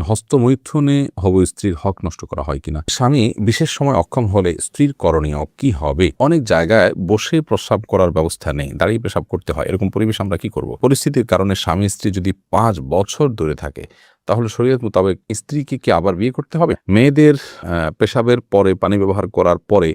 হস্তমৈথুনে হব স্ত্রীর হক নষ্ট করা হয় কিনা? স্বামী বিশেষ সময় অক্ষম হলে স্ত্রীর করণীয় কি হবে? অনেক জায়গায় বসে প্রস্রাব করার ব্যবস্থা নেই, দাঁড়িয়ে পেশাব করতে হয়। এরকম পরিবেশ আমরা কি করব? পরিস্থিতির কারণে স্বামী স্ত্রী যদি পাঁচ বছর দূরে থাকে, তাহলে শরীয়ত মোতাবেক স্ত্রীকে কি আবার বিয়ে করতে হবে? মেয়েদের পেশাবের পরে, পানি ব্যবহার করার পরে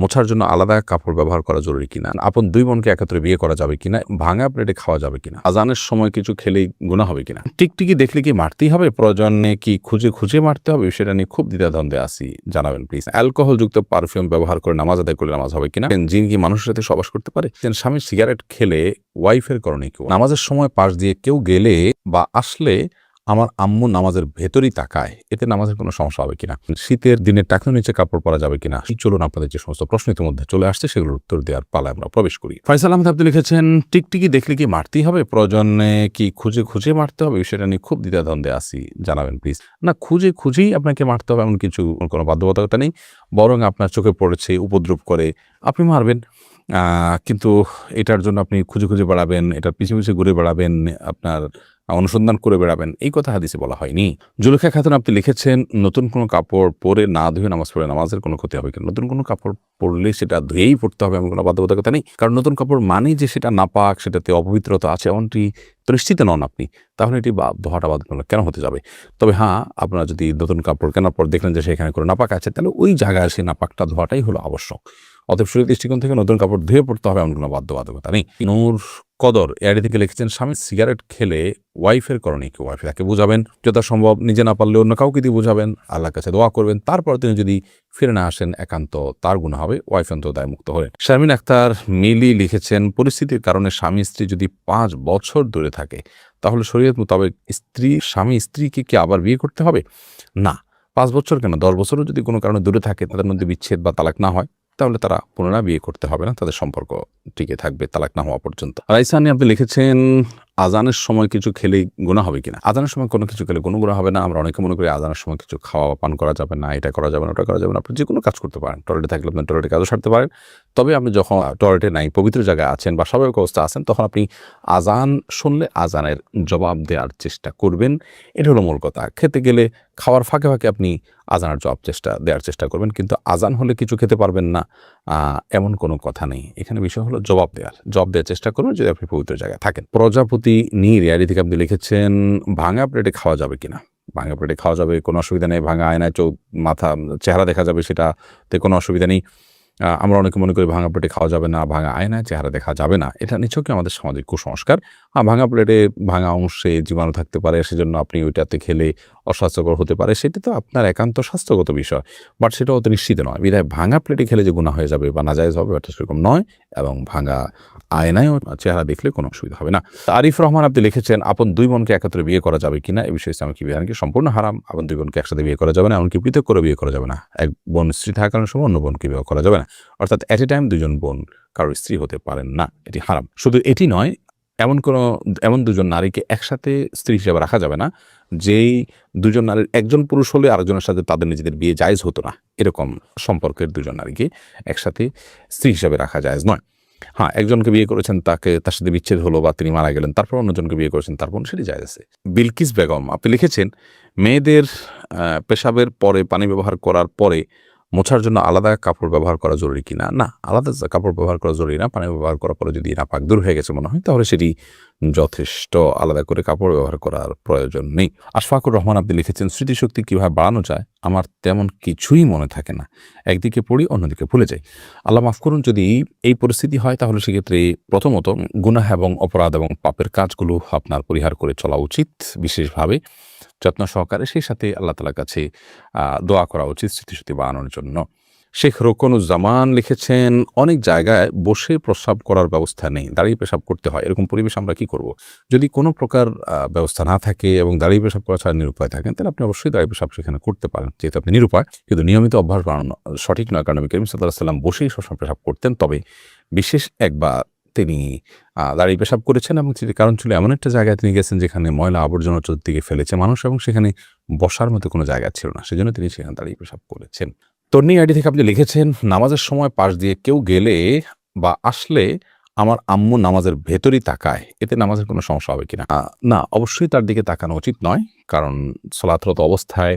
মোছার জন্য আলাদা কাপড় ব্যবহার করা জরুরি কিনা? আপন দুই বোনকে একত্রে বিয়ে করা যাবে কিনা? ভাঙা প্লেটে খাওয়া যাবে কিনা? আজানের সময় কিছু খেলেই গুণা হবে কিনা? টিকটিকি দেখলে কি মারতেই হবে? প্রয়োজনে কি খুঁজে খুঁজে মারতে হবে? সেটা নিয়ে খুব দ্বিধাদ্বন্দ্বে আসি জানাবেন প্লিজ অ্যালকোহল যুক্ত পারফিউম ব্যবহার করে নামাজ আদায় করলে নামাজ হবে কিনা? জিন কি মানুষের সাথে সবাস করতে পারে? স্বামী সিগারেট খেলে ওয়াইফের করণে কেউ নামাজের সময় পাশ দিয়ে কেউ গেলে বা আসলে আমার আম্মু নামাজের ভেতরই তাকায়। এতে নামাজের কোনো সমস্যা হবে কিনা? শীতের দিনে টাকনো নিচে কাপড় পরা যাবে কিনা? চলুন আপনাদের যে সমস্ত প্রশ্ন ইতিমধ্যে চলে আসছে, সেগুলোর উত্তর দেওয়ার পালায় আমরা প্রবেশ করি। ফয়সাল আহমেদ, আপনি লিখেছেন, টিকটিকি দেখলে কি মারতেই হবে? প্রয়োজনে কি খুঁজে খুঁজে মারতে হবে? সেটা নিয়ে খুব দ্বিধাদ্বন্দ্বে আসি জানাবেন প্লিজ না, খুঁজে খুঁজেই আপনাকে মারতে হবে, এমন কিছু কোনো বাধ্যবাধকতা নেই। বরং আপনার চোখে পড়েছে, উপদ্রব করে, আপনি মারবেন। কিন্তু এটার জন্য আপনি খুঁজে খুঁজে বেড়াবেন, এটার পিছু পিছু ঘুরে বেড়াবেন, আপনার অনুসন্ধান করে বেড়াবেন। এই কথা হাদিসে বলা হয়নি। জুলেখা খাতুন আপনি লিখেছেন, নতুন কোনো কাপড় পরে না ধুয়ে নামাজ পড়ে নামাজের কোনো ক্ষতি হবে কিনা? নতুন কোনো কাপড় পরলে সেটা ধুয়েই পড়তে হবে এমন কোনো বাধ্যবাধকতা নেই? কারণ নতুন কাপড় মানেই যে সেটা নাপাক, সেটাতে অপবিত্রতা আছে এমনটি নিশ্চিত নন আপনি। তাহলে এটি ধোয়াটা বাধ্যতামূলক কেন হতে যাবে? তবে হ্যাঁ আপনারা যদি নতুন কাপড় কেনার পর দেখলেন যে সেখানে কোনো নাপাক আছে, তাহলে ওই জায়গায় সেই নাপাকটা ধোয়াটাই হলো আবশ্যক। অতএব শরীর দৃষ্টিকোণ থেকে নতুন কাপড় ধুয়ে পড়তে হবে এমন কোনো বাধ্যবাধকতা নেই। নূর কদর এআডি থেকে লিখেছেন, স্বামী সিগারেট খেলে ওয়াইফের করণে কি? ওয়াইফ তাকে বোঝাবেন, যথাসম্ভব নিজে না পারলে অন্য কাউকে দিয়ে বোঝাবেন, আল্লাহর কাছে দোয়া করবেন। তারপর তিনি যদি ফিরে না আসেন, একান্ত তার গুণ হবে। ওয়াইফ অন্ত দায় মুক্ত হলেন। শারমিন আক্তার মিলি লিখেছেন, পরিস্থিতির কারণে স্বামী স্ত্রী যদি পাঁচ বছর দূরে থাকে, তাহলে শরীয়ত মোতাবেক স্ত্রী, স্বামী স্ত্রীকে কি আবার বিয়ে করতে হবে? না, পাঁচ বছর কেন? দশ বছরও যদি কোনো কারণে দূরে থাকে, তাদের মধ্যে বিচ্ছেদ বা তালাক না হয়। তাহলে তারা পুনরায় বিয়ে করতে হবে না, তাদের সম্পর্ক টিকে থাকবে, তালাক না হওয়া পর্যন্ত। রাইসানি আপনি লিখেছেন আজানের সময় কিছু খেলে গুণা হবে কিনা? আজানের সময় কোনো কিছু খেলে কোনো গুণা হবে না। আমরা অনেকে মনে করি আজানের সময় কিছু খাওয়া পান করা যাবে না, এটা করা যাবে না, ওটা করা যাবে না। আপনি যে কোনো কাজ করতে পারেন। টয়লেটে থাকলে আপনি টয়লেটে কাজও সারতে পারেন। তবে আপনি যখন টয়লেটে নাই, পবিত্র জায়গায় আছেন বা স্বাভাবিক অবস্থা আছেন, তখন আপনি আজান শুনলে আজানের জবাব দেওয়ার চেষ্টা করবেন। এটা হলো মূল কথা। খেতে গেলে খাওয়ার ফাঁকে ফাঁকে আপনি আজানের জবাব চেষ্টা, দেওয়ার চেষ্টা করবেন। কিন্তু আজান হলে কিছু খেতে পারবেন না এমন কোনো কথা নেই। এখানে বিষয় হলো জবাব দেওয়ার। জবাব দেওয়ার চেষ্টা করবেন যদি আপনি পবিত্র জায়গায় থাকেন। প্রজাপতি নীর ইয়ারি থেকে আপনি লিখেছেন, ভাঙা প্লেটে খাওয়া যাবে কিনা ভাঙা প্লেটে খাওয়া যাবে, কোনো অসুবিধা নেই, ভাঙা আয়নায় চোখ, মাথা, চেহারা দেখা যাবে সেটাতে কোনো অসুবিধা নেই। আমরা অনেকে মনে করি ভাঙা প্লেটে খাওয়া যাবে না, ভাঙা আয়নায় চেহারা দেখা যাবে না। এটা নিছকই আমাদের সামাজিক কুসংস্কার। আর ভাঙা প্লেটে ভাঙা অংশে জীবাণু থাকতে পারে, সেজন্য আপনি ওইটাতে খেলে অস্বাস্থ্যকর হতে পারে। সেটি তো আপনার একান্ত স্বাস্থ্যগত বিষয়। বাট সেটা অত নিশ্চিত নয়। বিধায় ভাঙা প্লেটে খেলে যে গুণা হয়ে যাবে বা নাজায়জ হবে, এটা সেরকম নয় এবং ভাঙা আয়নায় চেহারা দেখলে কোনো অসুবিধা হবে না। আরিফ রহমান আপনি লিখেছেন, আপন দুই বোনকে একত্রে বিয়ে করা যাবে কিনা? এই বিষয়ে ইসলামিক বিধান? কি সম্পূর্ণ হারাম? আপন দুই বোনকে একসাথে বিয়ে করা যাবে না? এমনকি পৃথক করে বিয়ে করা যাবে না। এক বোন স্ত্রী থাকার সময় অন্য বোনকে বিয়ে করা যাবে না। অর্থাৎ অ্যাট এ টাইম দুজন বোন কারোর স্ত্রী হতে পারেন না, এটি হারাম। শুধু এটি নয়, এমন কোনো, এমন দুজন নারীকে একসাথে স্ত্রী হিসেবে রাখা যাবে না, যেই দুজন নারীর একজন পুরুষ হলে আরেকজনের সাথে তাদের নিজেদের বিয়ে জায়েজ হতো না। এরকম সম্পর্কের দুজন নারীকে একসাথে স্ত্রী হিসেবে রাখা জায়েজ নয়। হ্যাঁ একজনকে বিয়ে করেছেন, তাকে, তার সাথে বিচ্ছেদ হলো বা তিনি মারা গেলেন, তারপর অন্যজনকে বিয়ে করেছেন, তারপর সেটি জায়েজ আছে। বিলকিস বেগম, আপনি লিখেছেন, মেয়েদের পেশাবের পরে, পানি ব্যবহার করার পরে মোছার জন্য আলাদা কাপড় ব্যবহার করা জরুরি কিনা? না, আলাদা কাপড় ব্যবহার করা জরুরি না, পানি ব্যবহার করার পরে যদি নাপাক দূর হয়ে গেছে মনে হয়, তাহলে সেটি যথেষ্ট আলাদা করে কাপড় ব্যবহার করার প্রয়োজন নেই। আশফাকুর রহমান আপনি লিখেছেন, স্মৃতিশক্তি কীভাবে বাড়ানো যায়, আমার তেমন কিছুই মনে থাকে না। একদিকে পড়ি, অন্যদিকে ভুলে যাই। আল্লাহ মাফ করুন, যদি এই পরিস্থিতি হয়, তাহলে সেক্ষেত্রে প্রথমত গুনাহ এবং অপরাধ এবং পাপের কাজগুলো আপনার পরিহার করে চলা উচিত। বিশেষভাবে যত্ন সহকারে সেই সাথে আল্লাহ তালার কাছে দোয়া করা উচিত স্মৃতিশক্তি বানানোর জন্য। শেখ রোকনুজ্জামান লিখেছেন, অনেক জায়গায় বসে প্রস্রাব করার ব্যবস্থা নেই, দাঁড়িয়ে পেশাব করতে হয়। এরকম পরিবেশ আমরা কি করব? যদি কোনো প্রকার ব্যবস্থা না থাকে এবং দাঁড়িয়ে পেশাব করা ছাড়া নিরুপায় থাকেন, তাহলে আপনি অবশ্যই দাঁড়িয়ে পেশাব সেখানে করতে পারেন। যেহেতু আপনি নিরুপায়, কিন্তু নিয়মিত অভ্যাস বানানো সঠিক নয়। কারণ নবী করিম সাল্লাহ সাল্লাম বসেই সবসময় পেশাব করতেন। তবে বিশেষ একবার তিনি দাঁড়িয়ে পেশাব করেছেন এবং কারণ ছিল এমন একটা জায়গায় তিনি গেছেন যেখানে ময়লা আবর্জনা চতুর্দিকে ফেলেছে মানুষ এবং সেখানে বসার মতো কোনো জায়গা ছিল না। সেজন্য তিনি সেখানে দাঁড়িয়ে পেশাব করেছেন। তর্নি আইডি থেকে আপনি লিখেছেন, নামাজের সময় পাশ দিয়ে কেউ গেলে বা আসলে আমার আম্মু নামাজের ভেতরই তাকায়। এতে নামাজের কোনো সমস্যা হবে কিনা? না, অবশ্যই তার দিকে তাকানো উচিত নয়, কারণ সলাতরত অবস্থায়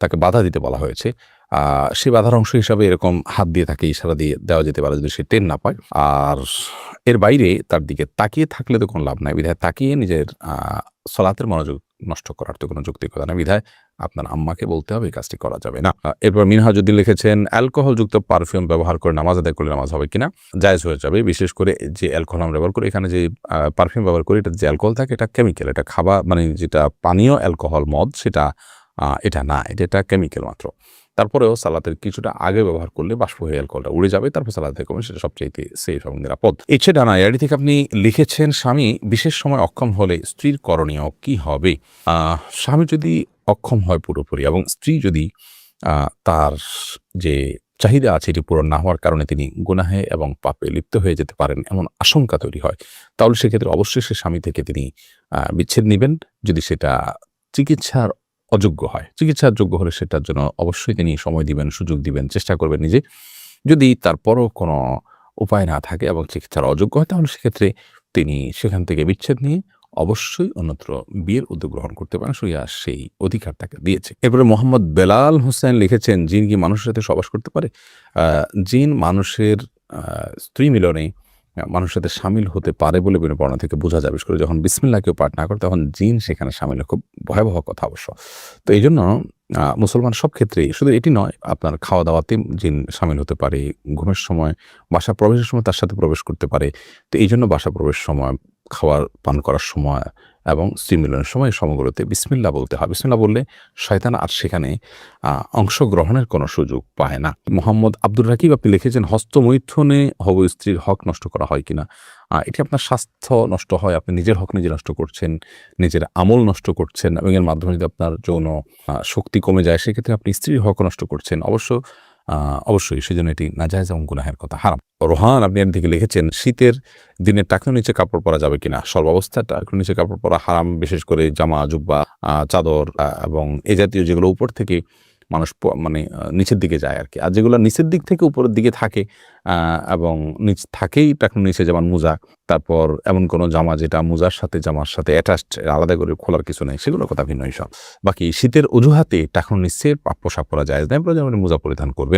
তাকে বাধা দিতে বলা হয়েছে। সে বাধার অংশ হিসাবে এরকম হাত দিয়ে তাকে ইশারা দিয়ে দেওয়া যেতে পারে যদি সে টেন না পায়। আর এর বাইরে তার দিকে তাকিয়ে থাকলে তো কোনো লাভ নাই। বিধায় তাকিয়ে নিজের সলাতের মনোযোগ নষ্ট করার তো কোনো যৌক্তিকতা নেই। বিধায় আপনার আম্মাকে বলতে হবে, এই কাজটি করা যাবে না। এরপর মিনহাজুদ্দিন লিখেছেন, অ্যালকোহলযুক্ত পারফিউম ব্যবহার করে নামাজ আদায় করলে নামাজ হবে কিনা? জায়জ হয়ে যাবে। বিশেষ করে যে অ্যালকোহল আমরা ব্যবহার করি, এখানে যে পারফিউম ব্যবহার করি এটা যে অ্যালকোহল থাকে, এটা কেমিক্যাল এটা খাবার মানে যেটা পানীয় অ্যালকোহল মদ, সেটা এটা না, এটা একটা কেমিক্যাল মাত্র। তারপরেও সালাতের কিছুটা আগে ব্যবহার করলে বাষ্প হয়ে অ্যালকোহলটা উড়ে যাবে, তারপর সালাতে কমে সেটা সবচেয়ে সেফ এবং নিরাপদ। এছাড়া না এআডি থেকে আপনি লিখেছেন, স্বামী, বিশেষ সময় অক্ষম হলে স্ত্রীর করণীয় কি হবে? স্বামী যদি অক্ষম হয় পুরোপুরি এবং স্ত্রী যদি তার যে চাহিদা আছে এটি পূরণ না হওয়ার কারণে তিনি গুনাহে এবং পাপে লিপ্ত হয়ে যেতে পারেন এমন আশঙ্কা তৈরি হয়, তাহলে সেক্ষেত্রে অবশ্যই সে স্বামী থেকে তিনি বিচ্ছেদ নেবেন। যদি সেটা চিকিৎসার অযোগ্য হয়। চিকিৎসার যোগ্য হলে সেটার জন্য অবশ্যই তিনি সময় দিবেন, সুযোগ দিবেন, চেষ্টা করবেন নিজে। যদি তারপরও কোনো উপায় না থাকে এবং চিকিৎসার অযোগ্য হয়, তাহলে সেক্ষেত্রে তিনি সেখান থেকে বিচ্ছেদ নিয়ে অবশ্যই অন্যত্র বিয়ের উদ্যোগ গ্রহণ করতে পারেন। সইয়া সেই অধিকার তাকে দিয়েছে। এরপরে মোহাম্মদ বেলাল হোসেন লিখেছেন, জিন কি মানুষের সাথে সবাস করতে পারে? জিন মানুষের স্ত্রী মিলনে আহ, মানুষের সাথে সামিল হতে পারে বলে বিভিন্ন বর্ণনা থেকে বোঝা যাবে করে যখন বিসমিল্লা কেউ পাঠ না করে তখন জিন সেখানে সামিল। খুব ভয়াবহ কথা অবশ্য। তো এই জন্য মুসলমান সব ক্ষেত্রেই শুধু এটি নয় আপনার খাওয়া দাওয়াতে জিন সামিল হতে পারে ঘুমের সময় বাসা প্রবেশের সময় তার সাথে প্রবেশ করতে পারে। তো এই জন্য বাসা প্রবেশ সময় খাওয়ার পান করার সময় এবং স্ত্রী মিলনের সময় এই সময়গুলোতে বিসমিল্লা বলতে হয়। বিসমিল্লা বললে শয়তান আর সেখানে অংশগ্রহণের কোনো সুযোগ পায় না। মোহাম্মদ আব্দুর রাকিব আপনি লিখেছেন, হস্তমৈথনে হব স্ত্রীর হক নষ্ট করা হয় কিনা? এটি আপনার স্বাস্থ্য নষ্ট হয়, আপনি নিজের হক নিজে নষ্ট করছেন, নিজের আমল নষ্ট করছেন এবং এর মাধ্যমে যদি আপনার যৌন শক্তি কমে যায়, সেক্ষেত্রে আপনি স্ত্রীর হক নষ্ট করছেন। অবশ্য অবশ্যই, সেজন্য এটি নাজায়জ এবং গুনাহের কথা। হারাম। রোহান, আপনি এর দিকে লিখেছেন, শীতের দিনে টাকনো নিচে কাপড় পরা যাবে কিনা? সর্বাবস্থায় টাকনো নিচে কাপড় পরা হারাম, বিশেষ করে জামা, জুব্বা চাদর এবং এ জাতীয় যেগুলো উপর থেকে মানুষ মানে নিচের দিকে যায় আর কি। আর যেগুলো নিচের দিক থেকে উপরের দিকে থাকে এবং নিচ, থাকেই টাকনো নিচে, যেমন মোজা, তারপর এমন কোনো জামা যেটা মোজার সাথে, জামার সাথে অ্যাটাচড আলাদা করে খোলার কিছু নেই, সেগুলোর কথা ভিন্ন সব বাকি শীতের অজুহাতে টাকনো নিচে পোশাক পরা যায় না প্রয়োজন মোজা পরিধান করবে।